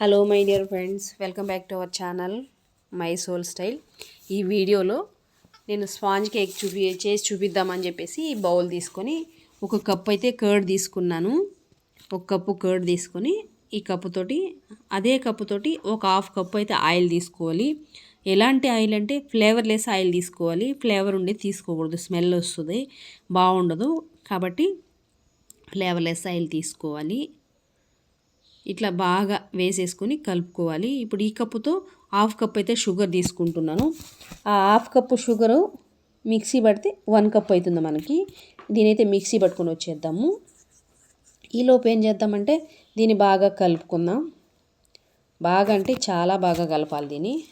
Hello my dear friends welcome back to our channel my soul style ఈ వీడియోలో నేను sponge cake చూపి చేసి చూపిద్దామని చెప్పేసి ఈ బౌల్ తీసుకొని ఒక కప్ అయితే కర్డ్ తీసుకున్నాను. ఒక కప్పు కర్డ్ తీసుకొని ఈ కప్పుతోటి అదే కప్పుతోటి ఒక హాఫ్ కప్ అయితే ఆయిల్ తీసుకోవాలి. ఎలాంటి ఆయిల్ అంటే ఫ్లేవర్లెస్ ఆయిల్ తీసుకోవాలి. ఫ్లేవర్ ఉండి తీసుకోకూడదు. స్మెల్ వస్తుంది బాగుండదు. కాబట్టి ఫ్లేవర్లెస్ ఆయిల్ తీసుకోవాలి. ఇట్లా బాగా వేసేసుకొని కలుపుకోవాలి. ఇప్పుడు ఈ కప్పుతో హాఫ్ కప్ అయితే షుగర్ తీసుకుంటున్నాను. ఆ హాఫ్ కప్పు షుగరు మిక్సీ పడితే వన్ కప్ అవుతుంది మనకి. దీనైతే మిక్సీ పట్టుకొని వచ్చేద్దాము. ఈలోపు ఏం చేద్దామంటే దీన్ని బాగా కలుపుకుందాం. బాగా అంటే చాలా బాగా కలపాలి దీన్ని.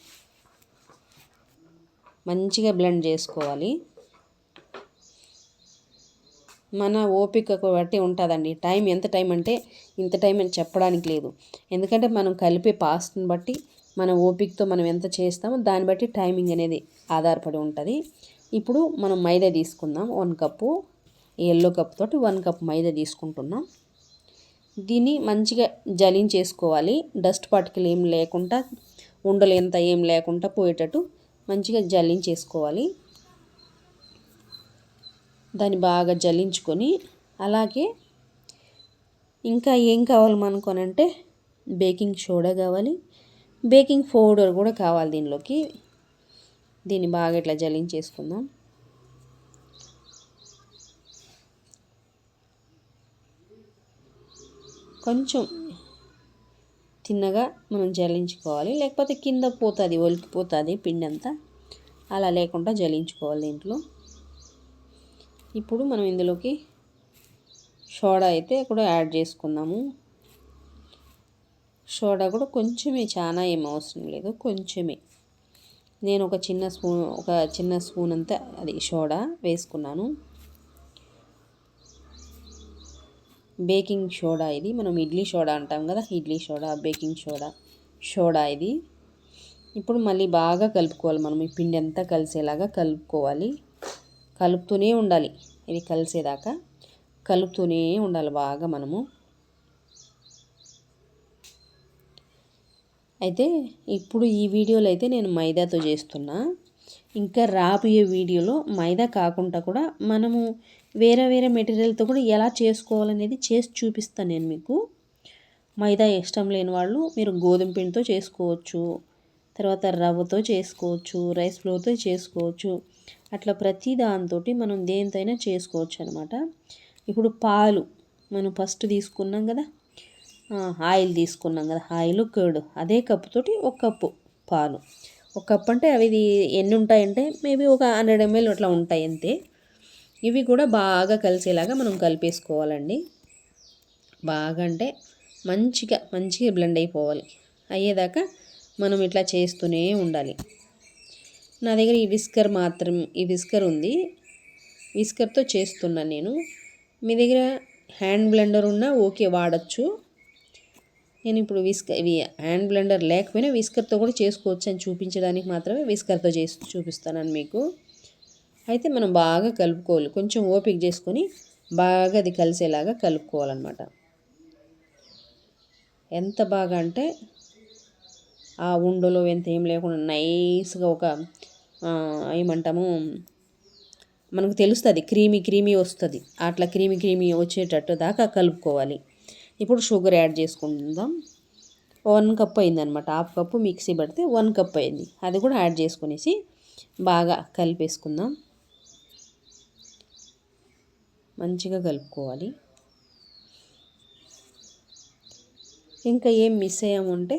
మంచిగా బ్లెండ్ చేసుకోవాలి. మన ఓపికకు బట్టి ఉంటుందండి. టైం ఎంత టైం అంటే ఇంత టైం అని చెప్పడానికి లేదు. ఎందుకంటే మనం కలిపే పాస్ట్ని బట్టి మన ఓపికతో మనం ఎంత చేస్తామో దాన్ని బట్టి టైమింగ్ అనేది ఆధారపడి ఉంటుంది. ఇప్పుడు మనం మైదా తీసుకుందాం. వన్ కప్పు ఎల్లో కప్ తోటి వన్ కప్ మైదా తీసుకుంటున్నాం. దీన్ని మంచిగా జలించేసుకోవాలి డస్ట్ పార్టికల్ ఏం లేకుండా ఉండలు ఏం లేకుండా పోయేటట్టు మంచిగా జల్లించేసుకోవాలి. దాన్ని బాగా జల్లించుకొని అలాగే ఇంకా ఏం కావాలి మనకోనంటే బేకింగ్ సోడా కావాలి. బేకింగ్ పౌడర్ కూడా కావాలి దీనిలోకి. దీన్ని బాగా ఇట్లా జల్లించేసుకుందాం. కొంచెం తిన్నగా మనం జల్లించుకోవాలి. లేకపోతే కింద పోతుంది ఒలికిపోతుంది పిండి అంతా అలా లేకుండా జల్లించుకోవాలి దీంట్లో. ఇప్పుడు మనం ఇందులోకి సోడా అయితే కూడా యాడ్ చేసుకుందాము. సోడా కూడా కొంచెమే చాలా ఏం అవసరం లేదు కొంచెమే. నేను ఒక చిన్న స్పూన్ ఒక చిన్న స్పూన్ అంతా అది సోడా వేసుకున్నాను. బేకింగ్ సోడా ఇది మనం ఇడ్లీ సోడా అంటాం కదా idli soda baking soda soda ఇది. ఇప్పుడు మళ్ళీ బాగా కలుపుకోవాలి మనం ఈ పిండి అంతా కలిసేలాగా కలుపుకోవాలి. కలుపుతూనే ఉండాలి. ఇది కలిసేదాకా కలుపుతూనే ఉండాలి బాగా మనము. అయితే ఇప్పుడు ఈ వీడియోలో అయితే నేను మైదాతో చేస్తున్నా. ఇంకా రాబోయే వీడియోలో మైదా కాకుండా కూడా మనము వేరే వేరే మెటీరియల్తో కూడా ఎలా చేసుకోవాలనేది చేసి చూపిస్తాను నేను మీకు. మైదా ఇష్టం లేని వాళ్ళు మీరు గోధుమ పిండితో చేసుకోవచ్చు తర్వాత రవ్వతో చేసుకోవచ్చు రైస్ ఫ్లోర్తో చేసుకోవచ్చు. అట్లా ప్రతి దాంతో మనం దేనితోనైనా చేసుకోవచ్చు అనమాట ఇప్పుడు పాలు మనం ఫస్ట్ తీసుకున్నాం కదా ఆయిల్ తీసుకున్నాం కదా ఆయిల్ కర్డ్ అదే కప్పుతోటి ఒక కప్పు పాలు. ఒక కప్ అంటే అవి ఎన్ని ఉంటాయంటే మేబీ ఒక హండ్రెడ్ ఎంఎల్ అట్లా ఉంటాయి అంతే. ఇవి కూడా బాగా కలిసేలాగా మనం కలిపేసుకోవాలండి. బాగా అంటే మంచిగా మంచిగా బ్లెండ్ అయిపోవాలి. అయ్యేదాకా మనం ఇట్లా చేస్తూనే ఉండాలి. నా దగ్గర ఈ విస్కర్ మాత్రం ఈ విస్కర్ ఉంది. విస్కర్తో చేస్తున్నాను నేను. మీ దగ్గర హ్యాండ్ బ్లెండర్ ఉన్నా ఓకే వాడచ్చు. నేను ఇప్పుడు విస్క ఇవి హ్యాండ్ బ్లెండర్ లేకపోయినా విస్కర్తో కూడా చేసుకోవచ్చు అని చూపించడానికి మాత్రమే విస్కర్తో చేసి చూపిస్తానని మీకు. అయితే మనం బాగా కలుపుకోవాలి. కొంచెం ఓపిక చేసుకొని బాగా అది కలిసేలాగా కలుపుకోవాలన్నమాట. ఎంత బాగా అంటే ఆ ఉండలు ఎంత ఏం లేకుండా నైస్గా ఒక ఏమంటాము మనకు తెలుస్తుంది క్రీమీ క్రీమీ వస్తుంది. అట్లా క్రీమీ క్రీమీ వచ్చేటట్టు దాకా కలుపుకోవాలి. ఇప్పుడు షుగర్ యాడ్ చేసుకుందాం. వన్ కప్ అయిందనమాట హాఫ్ కప్పు మిక్సీ పడితే వన్ కప్ అయింది. అది కూడా యాడ్ చేసుకునేసి బాగా కలిపేసుకుందాం. మంచిగా కలుపుకోవాలి. ఇంకా ఏం మిస్ అయ్యామంటే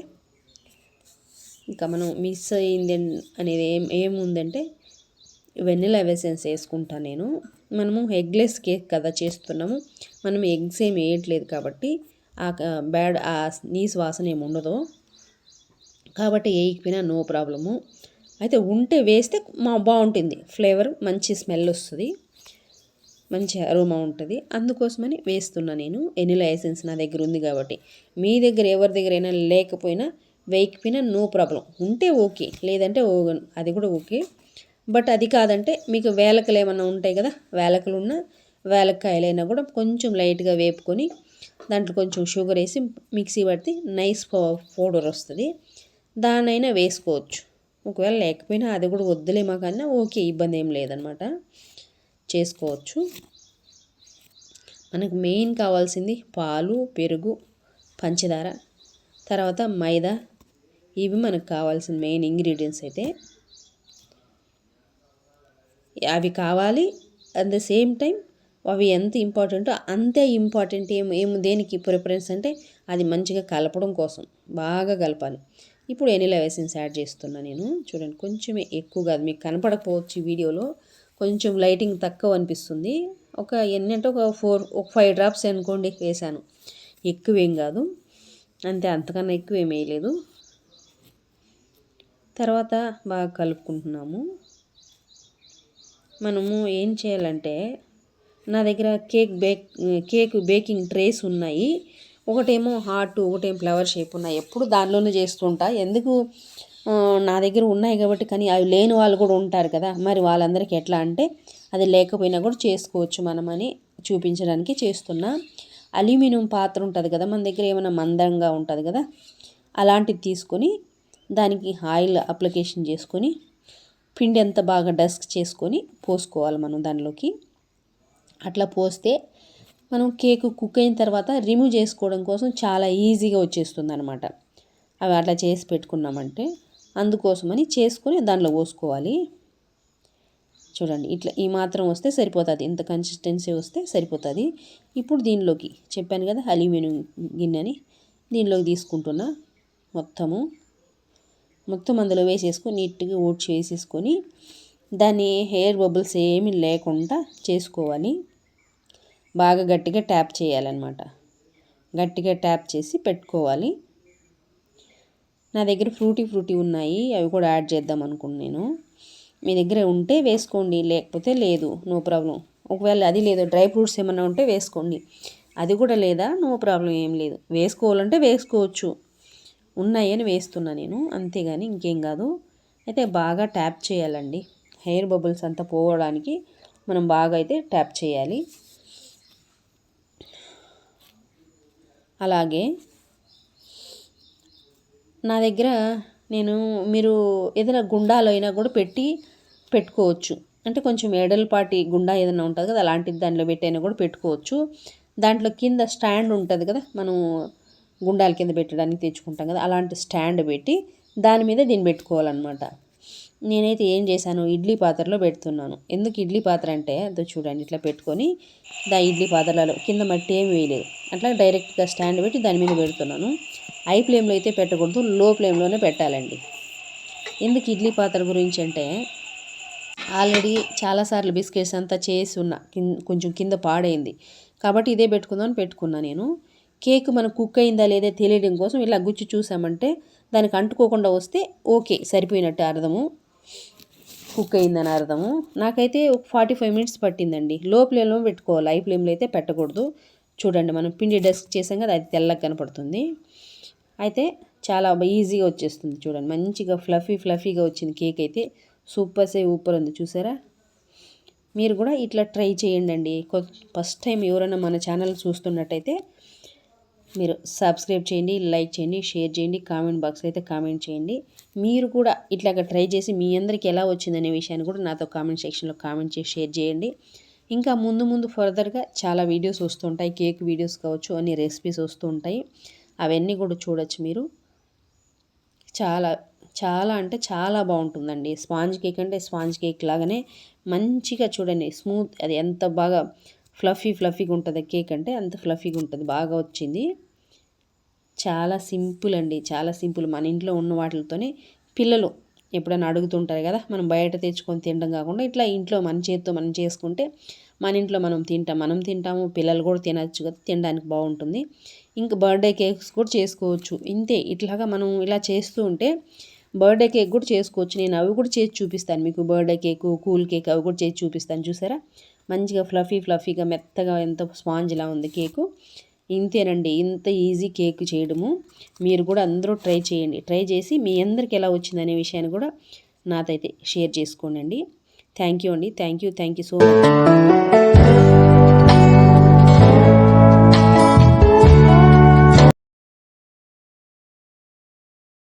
ఇంకా మనం మిస్ అయింది అనేది ఏం ఏముందంటే వెనిలా ఎసెన్స్ వేసుకుంటాను నేను. మనము ఎగ్లెస్ కేక్ కదా చేస్తున్నాము. మనం ఎగ్స్ ఏమి వేయట్లేదు కాబట్టి ఆ బ్యాడ్ ఆ నీస్ వాసన ఏమి ఉండదు. కాబట్టి వేయకపోయినా నో ప్రాబ్లము అయితే ఉంటే వేస్తే మా బాగుంటుంది. ఫ్లేవర్ మంచి స్మెల్ వస్తుంది. మంచి అరోమా ఉంటుంది. అందుకోసమని వేస్తున్నా నేను. ఎనిలా ఎసెన్స్ నా దగ్గర ఉంది కాబట్టి. మీ దగ్గర ఎవరి దగ్గరైనా లేకపోయినా వేయకపోయినా నో ప్రాబ్లం. ఉంటే ఓకే లేదంటే అది కూడా ఓకే. బట్ అది కాదంటే మీకు వేలకలు ఏమైనా ఉంటాయి కదా వేలకలు ఉన్న వేలకాయలైనా కూడా కొంచెం లైట్గా వేపుకొని దాంట్లో కొంచెం షుగర్ వేసి మిక్సీ పడితే నైస్ పౌడర్ వస్తుంది. దానైనా వేసుకోవచ్చు. ఒకవేళ లేకపోయినా అది కూడా వద్దులేమా కానీ ఓకే ఇబ్బంది ఏం లేదనమాట చేసుకోవచ్చు. మనకు మెయిన్ కావాల్సింది పాలు పెరుగు పంచదార తర్వాత మైదా ఇవి మనకు కావాల్సిన మెయిన్ ఇంగ్రీడియంట్స్ అయితే అవి కావాలి. అట్ ద సేమ్ టైం అవి ఎంత ఇంపార్టెంటో అంతే ఇంపార్టెంట్ ఏం ఏం దేనికి ప్రిఫరెన్స్ అంటే అది మంచిగా కలపడం కోసం బాగా కలపాలి. ఇప్పుడు ఎనిలా ఎసెన్స్ యాడ్ చేస్తున్నా నేను. చూడండి కొంచెమే ఎక్కువగా మీకు కనపడకపోవచ్చు ఈ వీడియోలో. కొంచెం లైటింగ్ తక్కువ అనిపిస్తుంది. ఒక ఎన్ని అంటే ఒక ఫోర్ ఒక ఫైవ్ డ్రాప్స్ అనుకోండి వేసాను ఎక్కువేం కాదు. అంతే అంతకన్నా ఎక్కువ ఏం వేయలేదు. తర్వాత బాగా కలుపుకుంటున్నాము. మనము ఏం చేయాలంటే నా దగ్గర cake bake cake baking trays ఉన్నాయి. ఒకటేమో హార్ట్ ఒకటేమో ఫ్లవర్ షేప్ ఉన్నాయి. ఎప్పుడు దానిలోనే చేస్తుంటా ఎందుకు? నా దగ్గర ఉన్నాయి కాబట్టి కానీ అవి లేని వాళ్ళు కూడా ఉంటారు కదా. మరి వాళ్ళందరికీ ఎట్లా అంటే అది లేకపోయినా కూడా చేసుకోవచ్చు మనమని చూపించడానికి చేస్తున్నా. అల్యూమినియం పాత్ర ఉంటుంది కదా మన దగ్గర ఏమైనా మందంగా ఉంటుంది కదా అలాంటిది తీసుకొని దానికి ఆయిల్ అప్లికేషన్ చేసుకొని పిండి ఎంత బాగా డస్క్ చేసుకొని పోసుకోవాలి మనం దానిలోకి. అట్లా పోస్తే మనం కేక్ కుక్ అయిన తర్వాత రిమూవ్ చేసుకోవడం కోసం చాలా ఈజీగా వచ్చేస్తుంది అనమాట అవి అట్లా చేసి పెట్టుకున్నామంటే అందుకోసమని చేసుకొని దాంట్లో పోసుకోవాలి. చూడండి ఇట్లా ఈ మాత్రం వస్తే సరిపోతుంది. ఇంత కన్సిస్టెన్సీ వస్తే సరిపోతుంది. ఇప్పుడు దీనిలోకి చెప్పాను కదా అల్యూమినియం గిన్నెని దీనిలోకి తీసుకుంటున్నా మొత్తము. మొత్తం అందులో వేసేసుకొని నీట్గా ఊడ్చి వేసేసుకొని దాన్ని హెయిర్ బబుల్స్ ఏమీ లేకుండా చేసుకోవాలి. బాగా గట్టిగా ట్యాప్ చేయాలన్నమాట. గట్టిగా ట్యాప్ చేసి పెట్టుకోవాలి. నా దగ్గర ఫ్రూటీ ఫ్రూటీ ఉన్నాయి అవి కూడా యాడ్ చేద్దాం అనుకున్నాను మీ దగ్గర ఉంటే వేసుకోండి లేకపోతే లేదు నో ప్రాబ్లం. ఒకవేళ అది లేదు డ్రై ఫ్రూట్స్ ఏమైనా ఉంటే వేసుకోండి. అది కూడా లేదా నో ప్రాబ్లం ఏం లేదు. వేసుకోవాలంటే వేసుకోవచ్చు. ఉన్నాయని వేస్తున్నా నేను. అంతేగాని ఇంకేం కాదు. అయితే బాగా ట్యాప్ చేయాలండి. హెయిర్ బబుల్స్ అంతా పోవడానికి మనం బాగా అయితే ట్యాప్ చేయాలి. అలాగే నా దగ్గర నేను మీరు ఏదైనా గుండాలో అయినా కూడా పెట్టి పెట్టుకోవచ్చు. అంటే కొంచెం ఎడల్పాటి గుండా ఏదైనా ఉంటుంది కదా అలాంటిది దాంట్లో పెట్టైనా కూడా పెట్టుకోవచ్చు. దాంట్లో కింద స్టాండ్ ఉంటుంది కదా మనం గుండాల కింద పెట్టడానికి తెచ్చుకుంటాం కదా అలాంటి స్టాండ్ పెట్టి దాని మీద దీన్ని పెట్టుకోవాలన్నమాట. నేనైతే ఏం చేశాను ఇడ్లీ పాత్రలో పెడుతున్నాను. ఎందుకు ఇడ్లీ పాత్ర అంటే అదో చూడండి ఇట్లా పెట్టుకొని దా ఇడ్లీ పాత్రలలో కింద మట్టి ఏమి వేయలేదు. అట్లా డైరెక్ట్గా స్టాండ్ పెట్టి దాని మీద పెడుతున్నాను. హై ఫ్లేమ్లో అయితే పెట్టకూడదు లో ఫ్లేమ్లోనే పెట్టాలండి. ఎందుకు ఇడ్లీ పాత్ర గురించి అంటే ఆల్రెడీ చాలాసార్లు బిస్కెట్స్ అంతా చేసి ఉన్నా కొంచెం కింద పాడైంది. కాబట్టి ఇదే పెట్టుకుందామని పెట్టుకున్నా నేను. కేక్ మనకు కుక్ అయిందా లేదా తెలియడం కోసం ఇలా గుచ్చి చూసామంటే దానికి అంటుకోకుండా వస్తే ఓకే సరిపోయినట్టు అర్థము. కుక్ అయిందని అర్థము. నాకైతే ఒక ఫార్టీ ఫైవ్ మినిట్స్ పట్టిందండి. లో ఫ్లేమ్లో పెట్టుకోవాలి. హై ఫ్లేమ్లో అయితే పెట్టకూడదు. చూడండి మనం పిండి డస్క్ చేసాం కదా అది తెల్లగా కనపడుతుంది. అయితే చాలా ఈజీగా వచ్చేస్తుంది చూడండి. మంచిగా ఫ్లఫీ ఫ్లఫీగా వచ్చింది కేక్ అయితే. సూపర్ సే ఊపర్ ఉంది చూసారా? మీరు కూడా ఇట్లా ట్రై చేయండి అండి ఫస్ట్ టైం ఎవరైనా మన ఛానల్ చూస్తున్నట్టయితే మీరు సబ్స్క్రైబ్ చేయండి లైక్ చేయండి షేర్ చేయండి కామెంట్ బాక్స్ అయితే కామెంట్ చేయండి. మీరు కూడా ఇట్లాగ ట్రై చేసి మీ అందరికి ఎలా వచ్చిందనే విషయాన్ని కూడా నాతో కామెంట్ సెక్షన్లో కామెంట్ చేసి షేర్ చేయండి. ఇంకా ముందు ముందు ఫర్దర్గా చాలా వీడియోస్ వస్తుంటాయి కేక్ వీడియోస్ కావచ్చు అన్ని రెసిపీస్ వస్తుంటాయి అవన్నీ కూడా చూడొచ్చు మీరు. చాలా చాలా అంటే చాలా బాగుంటుందండి. స్పాంజ్ కేక్ అంటే స్పాంజ్ కేక్ లాగానే మంచిగా చూడండి. స్మూత్ అది ఎంత బాగా ఫ్లఫీ ఫ్లఫీగా ఉంటుంది కేక్ అంటే అంత ఫ్లఫీగా ఉంటుంది. బాగా వచ్చింది. చాలా సింపుల్ అండి చాలా సింపుల్. మన ఇంట్లో ఉన్న వాటితోనే పిల్లలు ఎప్పుడైనా అడుగుతుంటారు కదా మనం బయట తెచ్చుకొని తినడం కాకుండా ఇట్లా ఇంట్లో మన చేతితో మనం చేసుకుంటే మన ఇంట్లో మనం తింటాం మనం తింటాము పిల్లలు కూడా తినచ్చు కదా తినడానికి బాగుంటుంది. ఇంకా బర్త్డే కేక్స్ కూడా చేసుకోవచ్చు. ఇంతే. ఇట్లాగా మనం ఇలా చేస్తూ ఉంటే బర్త్డే కేక్ కూడా చేసుకోవచ్చు. నేను అవి కూడా చేసి చూపిస్తాను మీకు. బర్త్డే కేక్ కూల్ కేక్ అవి కూడా చేసి చూపిస్తాను. చూసారా? మంచిగా ఫ్లఫీ ఫ్లఫీగా మెత్తగా ఎంత స్పాంజ్లా ఉంది కేకు. ఇంతేనండి ఇంత ఈజీ కేక్ చేయడము. మీరు కూడా అందరూ ట్రై చేయండి. ట్రై చేసి మీ అందరికి ఎలా వచ్చిందనే విషయాన్ని కూడా నాతైతే షేర్ చేసుకోండి థ్యాంక్ యూ అండి. Thank you thank you so much.